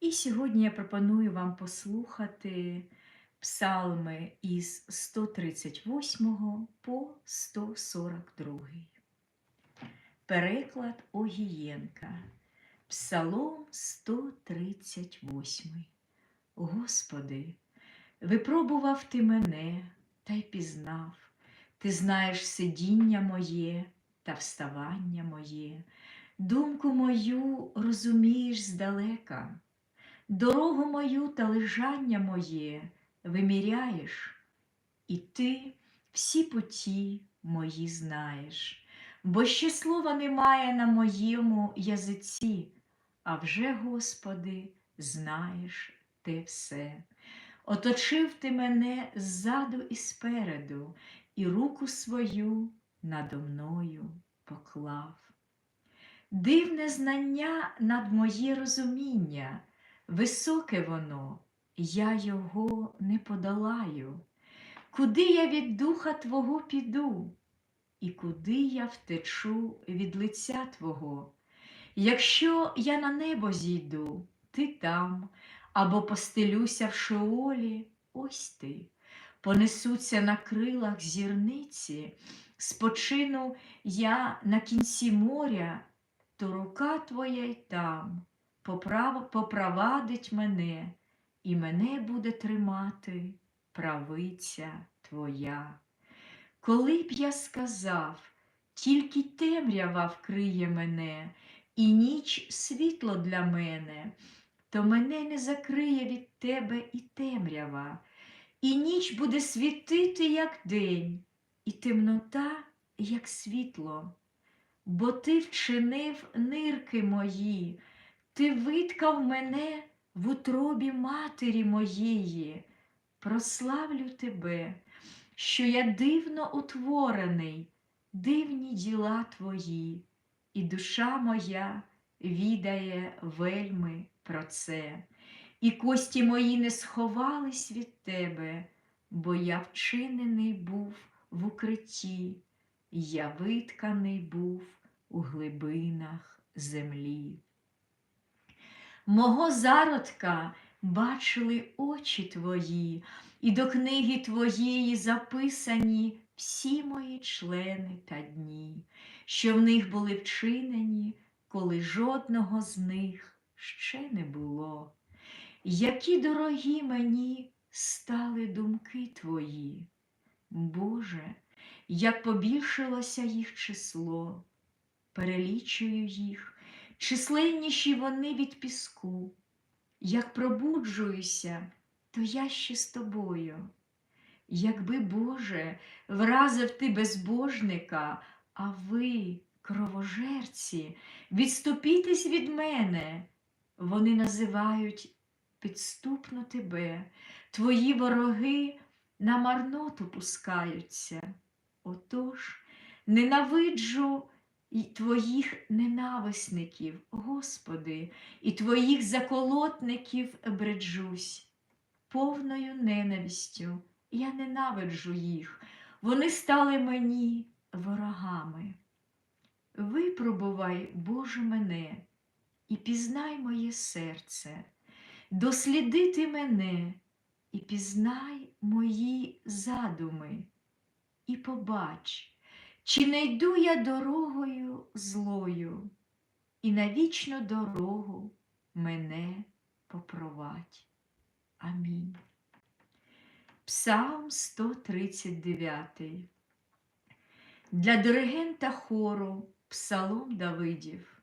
І сьогодні я пропоную вам послухати псалми із 138 по 142. Переклад Огієнка. Псалом 138. Господи, випробував ти мене та й пізнав. Ти знаєш сидіння моє та вставання моє, думку мою розумієш здалека, дорогу мою та лежання моє виміряєш, і ти всі путі мої знаєш, бо ще слова немає на моєму язиці, а вже, Господи, знаєш те все. Оточив ти мене ззаду і спереду, і руку свою надо мною поклав. Дивне знання над моє розуміння, високе воно, я його не подолаю. Куди я від духа Твого піду, і куди я втечу від лиця Твого? Якщо я на небо зійду, ти там, або постелюся в шеолі, ось ти, понесуться на крилах зірниці, спочину я на кінці моря, то рука твоя й там поправ- попровадить мене, і мене буде тримати правиця твоя. Коли б я сказав, тільки темрява вкриє мене, і ніч світло для мене, то мене не закриє від тебе і темрява, і ніч буде світити, як день, і темнота, як світло. Бо ти вчинив нирки мої, ти виткав мене в утробі матері моєї. Прославлю тебе, що я дивно утворений, дивні діла твої, і душа моя відає вельми про це, і кості мої не сховались від тебе, бо я вчинений був в укритті, я витканий був у глибинах землі. Мого зародка бачили очі твої, і до книги твоєї записані всі мої члени та дні, що в них були вчинені, коли жодного з них ще не було. Які дорогі мені стали думки твої, Боже, як побільшилося їх число, перелічую їх, численніші вони від піску. Як пробуджуюся, то я ще з тобою. Якби, Боже, вразив ти безбожника, а ви, кровожерці, відступітесь від мене. Вони називають підступно тебе, твої вороги на марноту пускаються. Отож, ненавиджу й твоїх ненависників, Господи, і твоїх заколотників бреджусь. Повною ненавистю я ненавиджу їх, вони стали мені ворогами. Випробувай, Боже, мене, і пізнай моє серце, дослідити мене і пізнай мої задуми, і побач, чи не йду я дорогою злою, і на вічну дорогу мене попровадь. Амінь. Псалм 139. Для диригента хору Псалом Давидів.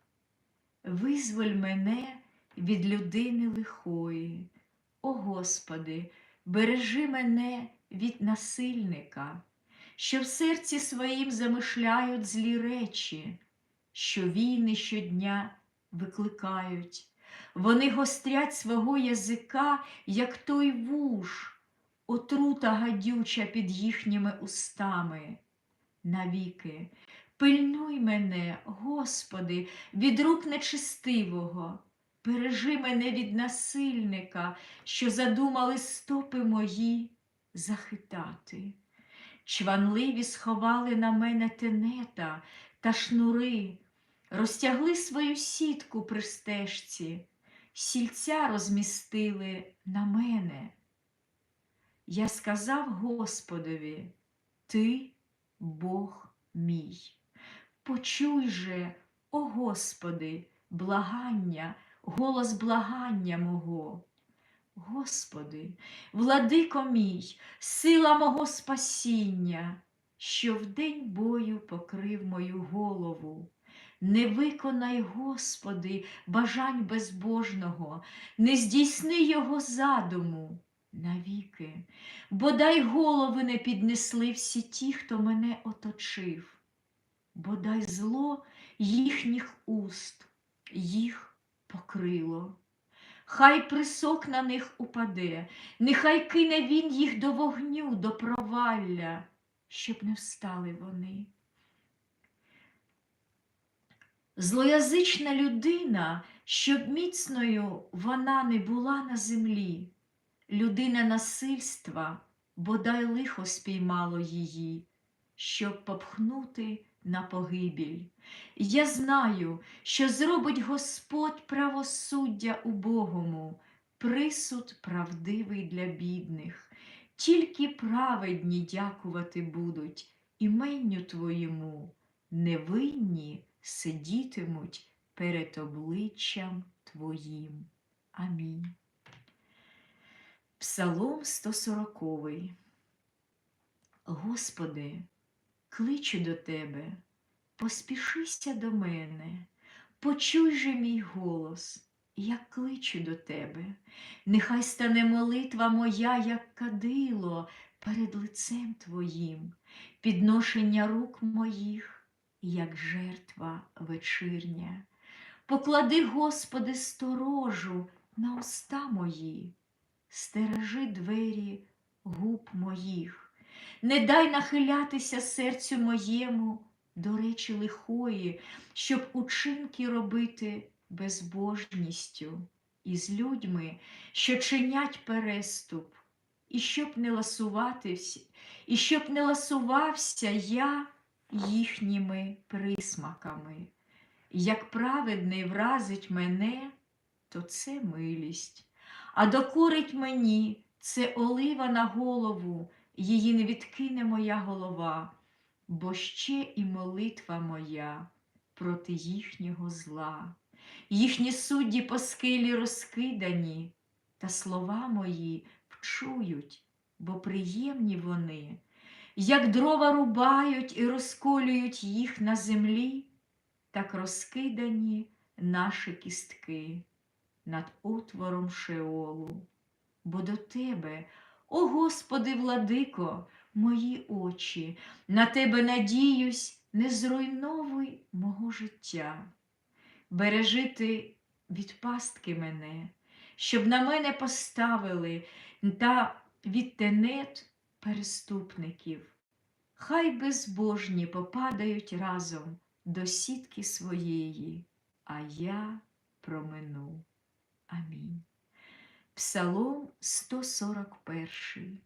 Визволь мене від людини лихої. О Господи, бережи мене від насильника, що в серці своїм замишляють злі речі, що війни щодня викликають. Вони гострять свого язика, як той вуж, отрута гадюча під їхніми устами. Навіки, пильнуй мене, Господи, від рук нечистивого, бережи мене від насильника, що задумали стопи мої захитати. Чванливі сховали на мене тенета та шнури, розтягли свою сітку при стежці, сільця розмістили на мене. Я сказав Господові, Ти Бог мій. Почуй же, о Господи, благання, голос благання мого. Господи, владико мій, сила мого спасіння, що в день бою покрив мою голову. Не виконай, Господи, бажань безбожного, не здійсни його задуму навіки, бодай голови не піднесли всі ті, хто мене оточив, бодай зло їхніх уст, їх покрило. Хай присок на них упаде, нехай кине він їх до вогню, до провалля, щоб не встали вони. Злоязична людина, щоб міцною вона не була на землі, людина насильства, бодай лихо спіймало її, щоб попхнути на погибіль. Я знаю, що зробить Господь правосуддя убогому, присуд правдивий для бідних. Тільки праведні дякувати будуть іменню Твоєму, невинні сидітимуть перед обличчям Твоїм. Амінь. Псалом 140. Господи, кличу до Тебе, поспішися до мене, почуй же мій голос, я кличу до Тебе, нехай стане молитва моя, як кадило перед лицем Твоїм, підношення рук моїх, як жертва вечірня. Поклади, Господи, сторожу на уста мої, стережи двері губ моїх, не дай нахилятися серцю моєму до речі лихої, щоб учинки робити безбожністю із людьми, що чинять переступ, і щоб не ласуватися, і щоб не ласувався я їхніми присмаками. Як праведний вразить мене, то це милість, а докорить мені це олива на голову, її не відкине моя голова, бо ще і молитва моя проти їхнього зла. Їхні судді по скелі розкидані, та слова мої вчують, бо приємні вони, як дрова рубають і розколюють їх на землі, так розкидані наші кістки над отвором Шеолу. Бо до тебе, о Господи, владико, мої очі, на тебе надіюсь, не зруйновуй мого життя. Бережи ти від пастки мене, щоб на мене поставили та від тенет переступників. Хай безбожні попадають разом до сітки своєї, а я промину. Амінь. Псалом 141.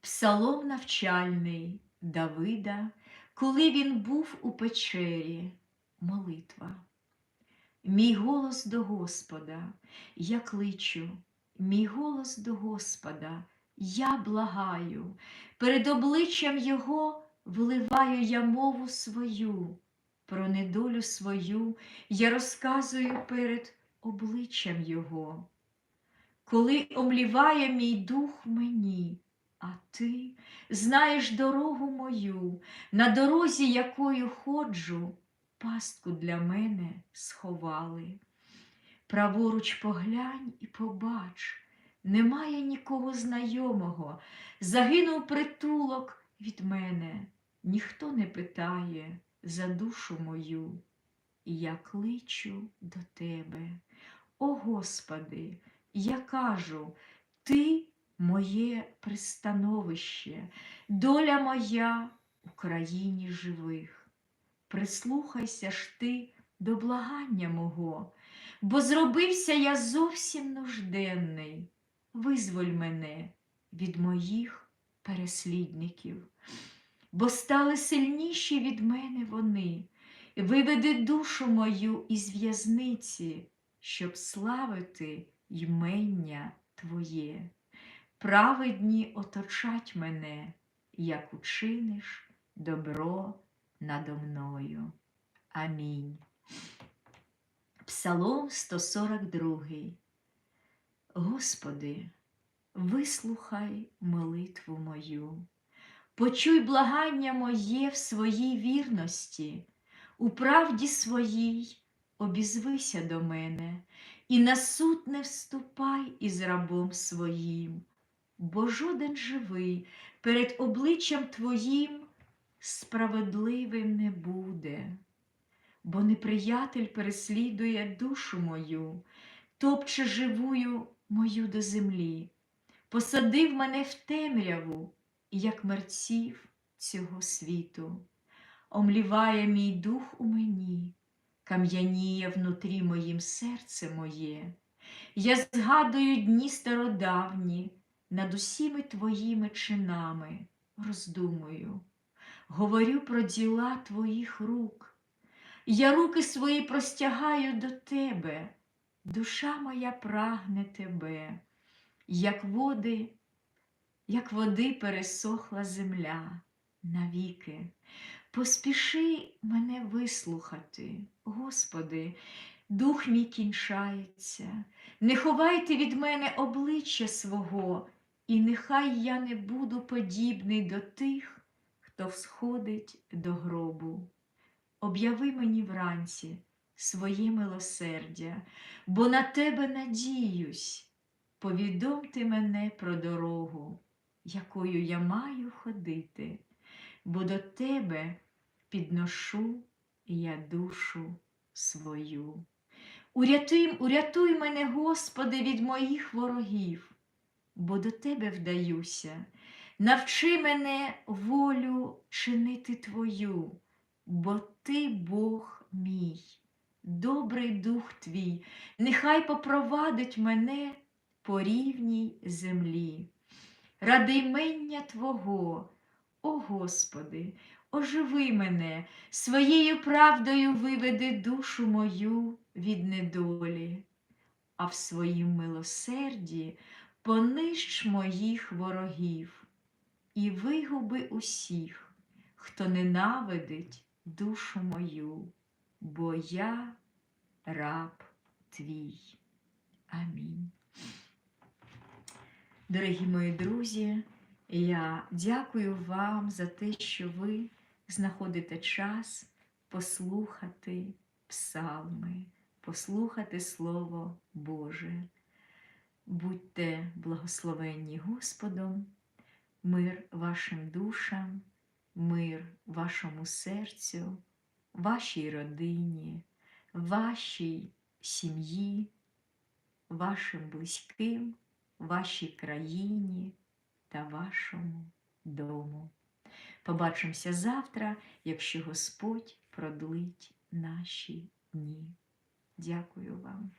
Псалом навчальний Давида, коли він був у печері, молитва. Мій голос до Господа, я кличу, мій голос до Господа, я благаю, перед обличчям Його вливаю я мову свою, про недолю свою я розказую перед обличчям Його. Коли омліває мій дух мені, а ти знаєш дорогу мою, на дорозі, якою ходжу, пастку для мене сховали. Праворуч поглянь і побач, немає нікого знайомого, загинув притулок від мене, ніхто не питає за душу мою. І я кличу до тебе, о Господи, я кажу, Ти моє пристановище, доля моя в країні живих. Прислухайся ж ти до благання мого, бо зробився я зовсім нужденний. Визволь мене від моїх переслідників, бо стали сильніші від мене вони. Виведи душу мою із в'язниці, щоб славити ймення Твоє. Праведні оточать мене, як учиниш добро надо мною. Амінь. Псалом 142. Господи, вислухай молитву мою, почуй благання моє в своїй вірності, у правді своїй обізвися до мене, і на суд не вступай із рабом своїм, бо жоден живий перед обличчям Твоїм справедливим не буде, бо неприятель переслідує душу мою, топче живую мою до землі, посадив мене в темряву, як мерців цього світу, омліває мій дух у мені, кам'яніє внутрі моїм серце моє. Я згадую дні стародавні над усіми твоїми чинами, роздумую, говорю про діла твоїх рук. Я руки свої простягаю до тебе, душа моя прагне тебе, як води, як води пересохла земля навіки. Поспіши мене вислухати, Господи, дух мій кінчається, не ховайте від мене обличчя свого, і нехай я не буду подібний до тих, хто всходить до гробу. Об'яви мені вранці своє милосердя, бо на тебе надіюсь. Повідомте мене про дорогу, якою я маю ходити, бо до тебе підношу я душу свою. Урятуй, урятуй мене, Господи, від моїх ворогів, бо до тебе вдаюся. Навчи мене волю чинити Твою, бо Ти Бог мій, добрий дух Твій, нехай попровадить мене по рівній землі. Ради ймення Твого, о Господи, оживи мене, своєю правдою виведи душу мою від недолі, а в своїм милосерді понищ моїх ворогів і вигуби усіх, хто ненавидить душу мою, бо я раб твій. Амінь. Дорогі мої друзі, я дякую вам за те, що ви знаходите час послухати псалми, послухати Слово Боже. Будьте благословенні Господом, мир вашим душам, мир вашому серцю, вашій родині, вашій сім'ї, вашим близьким, вашій країні та вашому дому. Побачимося завтра, якщо Господь продлить наші дні. Дякую вам.